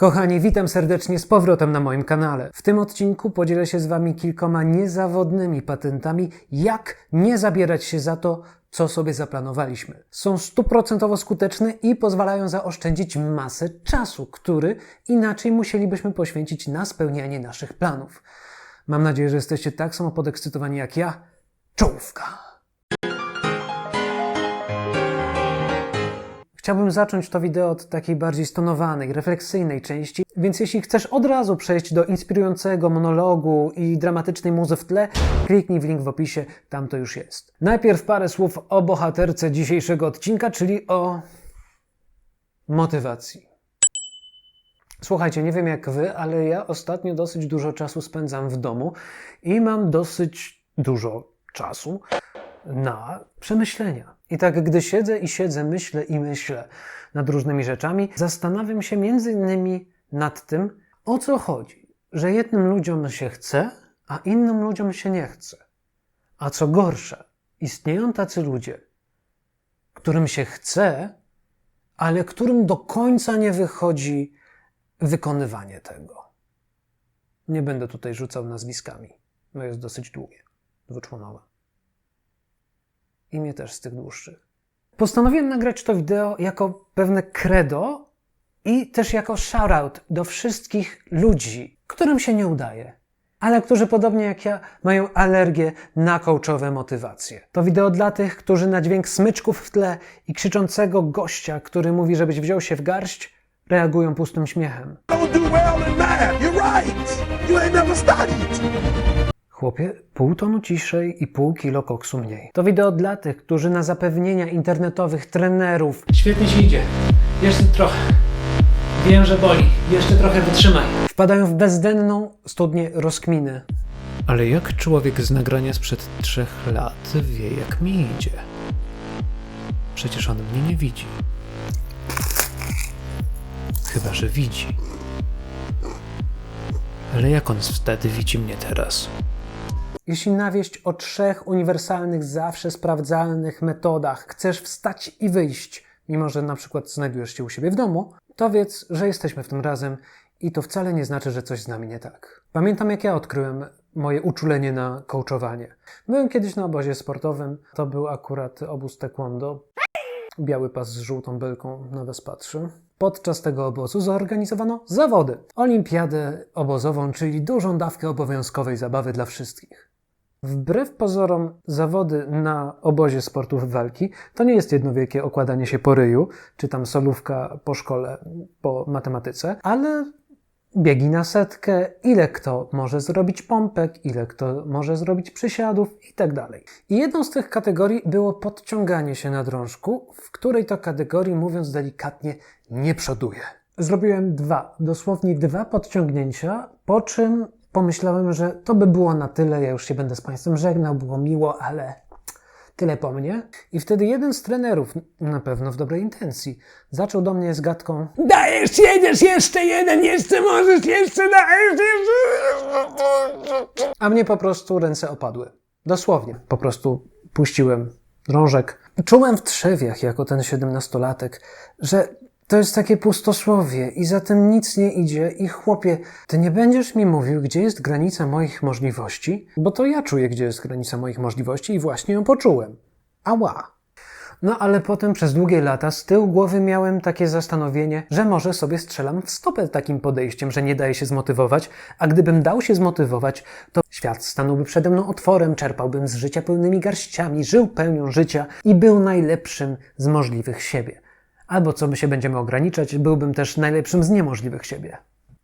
Kochani, witam serdecznie z powrotem na moim kanale. W tym odcinku podzielę się z Wami kilkoma niezawodnymi patentami, jak nie zabierać się za to, co sobie zaplanowaliśmy. Są stuprocentowo skuteczne i pozwalają zaoszczędzić masę czasu, który inaczej musielibyśmy poświęcić na spełnianie naszych planów. Mam nadzieję, że jesteście tak samo podekscytowani jak ja. Czołówka! Chciałbym zacząć to wideo od takiej bardziej stonowanej, refleksyjnej części, więc jeśli chcesz od razu przejść do inspirującego monologu i dramatycznej muzy w tle, kliknij w link w opisie, tam to już jest. Najpierw parę słów o bohaterce dzisiejszego odcinka, czyli o motywacji. Słuchajcie, nie wiem jak wy, ale ja ostatnio dosyć dużo czasu spędzam w domu i mam dosyć dużo czasu na przemyślenia. I tak, gdy siedzę i siedzę, myślę i myślę nad różnymi rzeczami, zastanawiam się między innymi nad tym, o co chodzi. Że jednym ludziom się chce, a innym ludziom się nie chce. A co gorsze, istnieją tacy ludzie, którym się chce, ale którym do końca nie wychodzi wykonywanie tego. Nie będę tutaj rzucał nazwiskami, bo jest dosyć długie, dwuczłonowe. Imię też z tych dłuższych. Postanowiłem nagrać to wideo jako pewne credo i też jako shoutout do wszystkich ludzi, którym się nie udaje, ale którzy podobnie jak ja mają alergię na coachowe motywacje. To wideo dla tych, którzy na dźwięk smyczków w tle i krzyczącego gościa, który mówi, żebyś wziął się w garść, reagują pustym śmiechem. don't do well in math. You're right. You ain't never studied. Chłopie, pół tonu ciszej i pół kilo koksu mniej. To wideo dla tych, którzy na zapewnienia internetowych trenerów Świetnie ci idzie. Jeszcze trochę. Wiem, że boli. Jeszcze trochę wytrzymaj. wpadają w bezdenną studnię rozkminy. Ale jak człowiek z nagrania sprzed trzech lat wie, jak mi idzie? Przecież on mnie nie widzi. Chyba, że widzi. Ale jak on wtedy widzi mnie teraz? Jeśli na wieść o trzech uniwersalnych, zawsze sprawdzalnych metodach chcesz wstać i wyjść, mimo że na przykład znajdujesz się u siebie w domu, to wiedz, że jesteśmy w tym razem i to wcale nie znaczy, że coś z nami nie tak. Pamiętam, jak ja odkryłem moje uczulenie na coachowanie. Byłem kiedyś na obozie sportowym, to był akurat obóz taekwondo, biały pas z żółtą belką na Wespatrzy. Podczas tego obozu zorganizowano zawody. Olimpiadę obozową, czyli dużą dawkę obowiązkowej zabawy dla wszystkich. Wbrew pozorom, zawody na obozie sportów walki to nie jest jedno wielkie okładanie się po ryju, czy tam solówka po szkole, po matematyce, ale biegi na setkę, ile kto może zrobić pompek, ile kto może zrobić przysiadów i tak dalej. I jedną z tych kategorii było podciąganie się na drążku, w której to kategorii, mówiąc delikatnie, nie przoduję. Zrobiłem dwa, dosłownie dwa podciągnięcia, po czym pomyślałem, że to by było na tyle, ja już się będę z Państwem żegnał, było miło, ale tyle po mnie. I wtedy jeden z trenerów, na pewno w dobrej intencji, zaczął do mnie z gadką Dajesz, jedziesz, jeszcze jeden, jeszcze możesz, jeszcze dajesz, jeszcze... A mnie po prostu ręce opadły. Dosłownie. Po prostu puściłem drążek. Czułem w trzewiach, jako ten siedemnastolatek, że to jest takie pustosłowie i za tym nic nie idzie i chłopie, ty nie będziesz mi mówił, gdzie jest granica moich możliwości, bo to ja czuję, gdzie jest granica moich możliwości i właśnie ją poczułem. Ała. No ale potem przez długie lata z tyłu głowy miałem takie zastanowienie, że może sobie strzelam w stopę takim podejściem, że nie daje się zmotywować, a gdybym dał się zmotywować, to świat stanąłby przede mną otworem, czerpałbym z życia pełnymi garściami, żył pełnią życia i był najlepszym z możliwych siebie. Albo co my się będziemy ograniczać, byłbym też najlepszym z niemożliwych siebie.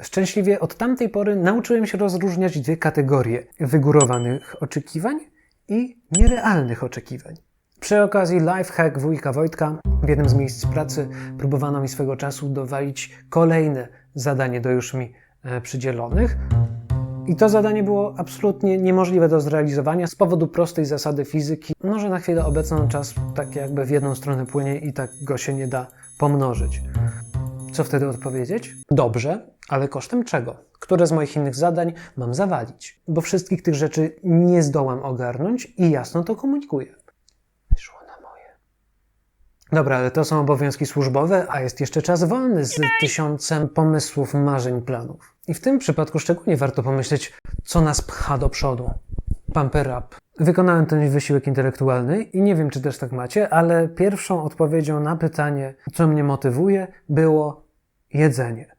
Szczęśliwie od tamtej pory nauczyłem się rozróżniać dwie kategorie wygórowanych oczekiwań i nierealnych oczekiwań. Przy okazji lifehack wujka Wojtka w jednym z miejsc pracy próbowano mi swego czasu dowalić kolejne zadanie do już mi e, przydzielonych. I to zadanie było absolutnie niemożliwe do zrealizowania z powodu prostej zasady fizyki. Może na chwilę obecną czas tak jakby w jedną stronę płynie i tak go się nie da pomnożyć. Co wtedy odpowiedzieć? Dobrze, ale kosztem czego? Które z moich innych zadań mam zawalić? Bo wszystkich tych rzeczy nie zdołam ogarnąć i jasno to komunikuję. Dobra, ale to są obowiązki służbowe, a jest jeszcze czas wolny z tysiącem pomysłów, marzeń, planów. I w tym przypadku szczególnie warto pomyśleć, co nas pcha do przodu. Pumper up. Wykonałem ten wysiłek intelektualny i nie wiem, czy też tak macie, ale pierwszą odpowiedzią na pytanie, co mnie motywuje, było jedzenie.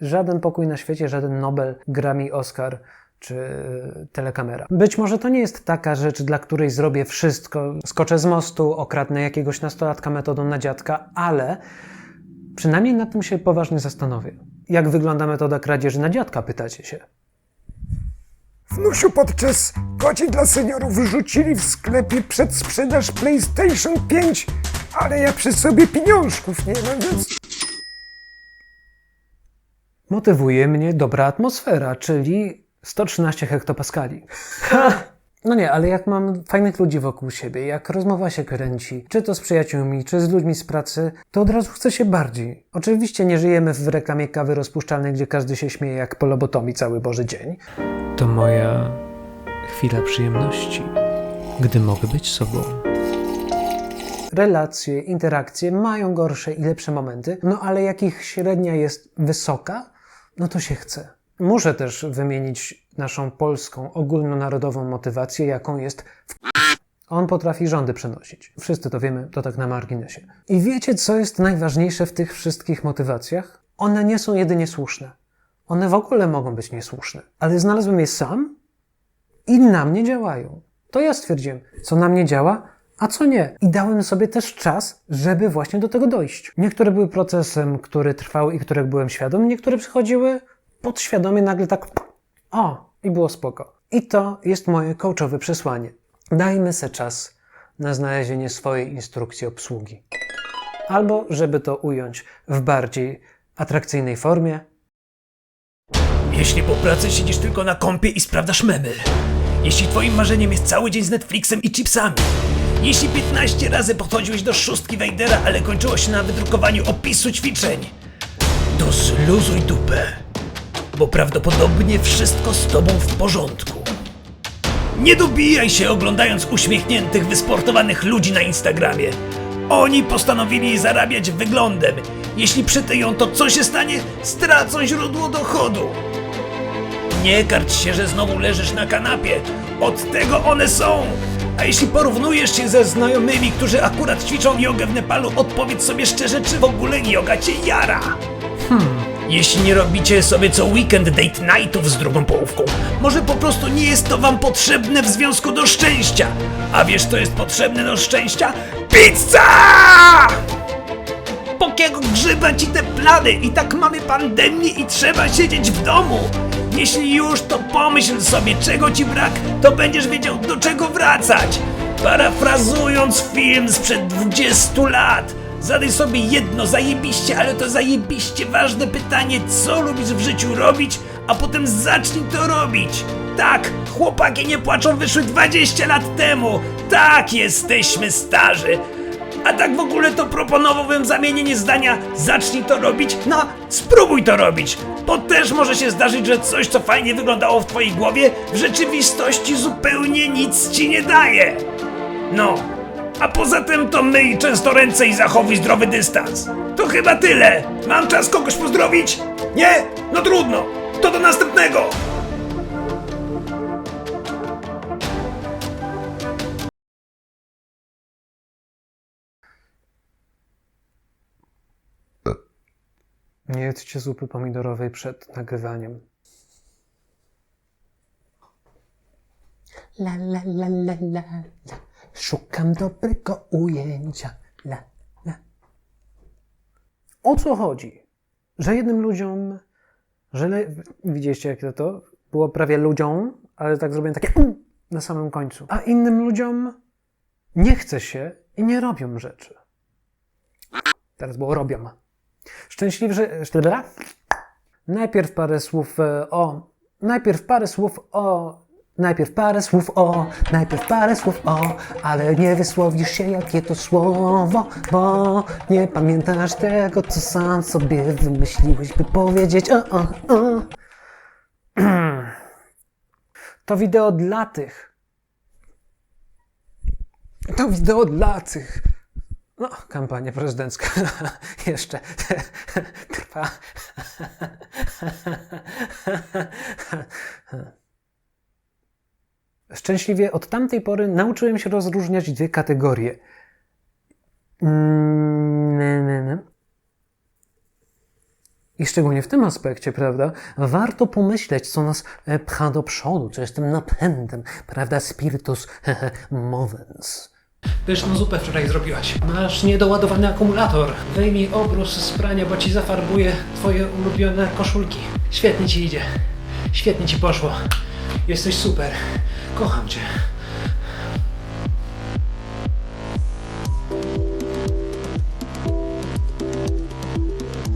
Żaden pokój na świecie, żaden Nobel, Grammy, Oscar czy telekamera. Być może to nie jest taka rzecz, dla której zrobię wszystko, skoczę z mostu, okradnę jakiegoś nastolatka metodą na dziadka, ale przynajmniej nad tym się poważnie zastanowię. Jak wygląda metoda kradzieży na dziadka, pytacie się. Wnusiu podczas godzin dla seniorów wyrzucili w sklepie przedsprzedaż PlayStation 5, ale ja przy sobie pieniążków nie mam, więc... Motywuje mnie dobra atmosfera, czyli 113 hektopaskali. No nie, ale jak mam fajnych ludzi wokół siebie, jak rozmowa się kręci, czy to z przyjaciółmi, czy z ludźmi z pracy, to od razu chce się bardziej. Oczywiście nie żyjemy w reklamie kawy rozpuszczalnej, gdzie każdy się śmieje jak po lobotomii cały Boży dzień. To moja chwila przyjemności, gdy mogę być sobą. Relacje, interakcje mają gorsze i lepsze momenty, no ale jak ich średnia jest wysoka, no to się chce. Muszę też wymienić naszą polską, ogólnonarodową motywację, jaką jest. On potrafi rządy przenosić. Wszyscy to wiemy, to tak na marginesie. I wiecie, co jest najważniejsze w tych wszystkich motywacjach? One nie są jedynie słuszne. One w ogóle mogą być niesłuszne. Ale znalazłem je sam i na mnie działają. To ja stwierdziłem, co na mnie działa, a co nie. I dałem sobie też czas, żeby właśnie do tego dojść. Niektóre były procesem, który trwał i których byłem świadom, niektóre przychodziły podświadomie nagle tak o, i było spoko. I to jest moje coachowe przesłanie. Dajmy se czas na znalezienie swojej instrukcji obsługi. Albo, żeby to ująć w bardziej atrakcyjnej formie, Jeśli po pracy siedzisz tylko na kąpie i sprawdzasz memy. Jeśli twoim marzeniem jest cały dzień z Netflixem i chipsami. Jeśli 15 razy podchodziłeś do szóstki Wejdera, ale kończyło się na wydrukowaniu opisu ćwiczeń. To zluzuj dupę. Bo prawdopodobnie wszystko z tobą w porządku. Nie dobijaj się oglądając uśmiechniętych, wysportowanych ludzi na Instagramie. Oni postanowili zarabiać wyglądem. Jeśli przytyją, to co się stanie? Stracą źródło dochodu. Nie karć się, że znowu leżysz na kanapie. Od tego one są. A jeśli porównujesz się ze znajomymi, którzy akurat ćwiczą jogę w Nepalu, odpowiedz sobie szczerze, czy w ogóle yoga cię jara. Jeśli nie robicie sobie co weekend date nightów z drugą połówką, może po prostu nie jest to wam potrzebne w związku do szczęścia. A wiesz, co jest potrzebne do szczęścia? Pizza! Pokiego grzyba ci te plany? I tak mamy pandemię i trzeba siedzieć w domu. Jeśli już, to pomyśl sobie, czego ci brak, to będziesz wiedział, do czego wracać. Parafrazując film sprzed 20 lat, zadaj sobie jedno zajebiście, ale to zajebiście ważne pytanie, co lubisz w życiu robić, a potem zacznij to robić. Tak, chłopaki nie płaczą wyszły 20 lat temu. Tak, jesteśmy starzy. A tak w ogóle to proponowałbym zamienienie zdania zacznij to robić na spróbuj to robić. Bo też może się zdarzyć, że coś co fajnie wyglądało w twojej głowie w rzeczywistości zupełnie nic ci nie daje. No, a poza tym to myj często ręce i zachowuj zdrowy dystans. To chyba tyle. Mam czas kogoś pozdrowić? Nie? No trudno. To do następnego. nie jedzcie zupy pomidorowej przed nagrywaniem. La la la la la la. Szukam dobrego ujęcia. La la. O co chodzi? Że jednym ludziom, że le... widzieliście jak to to było prawie ludziom, ale tak zrobiłem takie na samym końcu. A innym ludziom nie chce się i nie robią rzeczy. Teraz było robią. Szczęśliwy. Najpierw parę słów e, o. Najpierw parę słów o. Najpierw parę słów o. Najpierw parę słów o. Ale nie wysłowisz się, jakie to słowo, bo nie pamiętasz tego, co sam sobie wymyśliłeś, by powiedzieć o, o, o. To wideo dla tych. To wideo dla tych. No, kampania prezydencka jeszcze trwa. Szczęśliwie od tamtej pory nauczyłem się rozróżniać dwie kategorie. I szczególnie w tym aspekcie, prawda, warto pomyśleć, co nas e, pcha do przodu, co jest tym napędem, prawda, spiritus movens. Pyszną zupę wczoraj zrobiłaś. Masz niedoładowany akumulator. Wyjmij obrus z prania, bo ci zafarbuje twoje ulubione koszulki. Świetnie ci idzie. Świetnie ci poszło. Jesteś super. Kocham cię.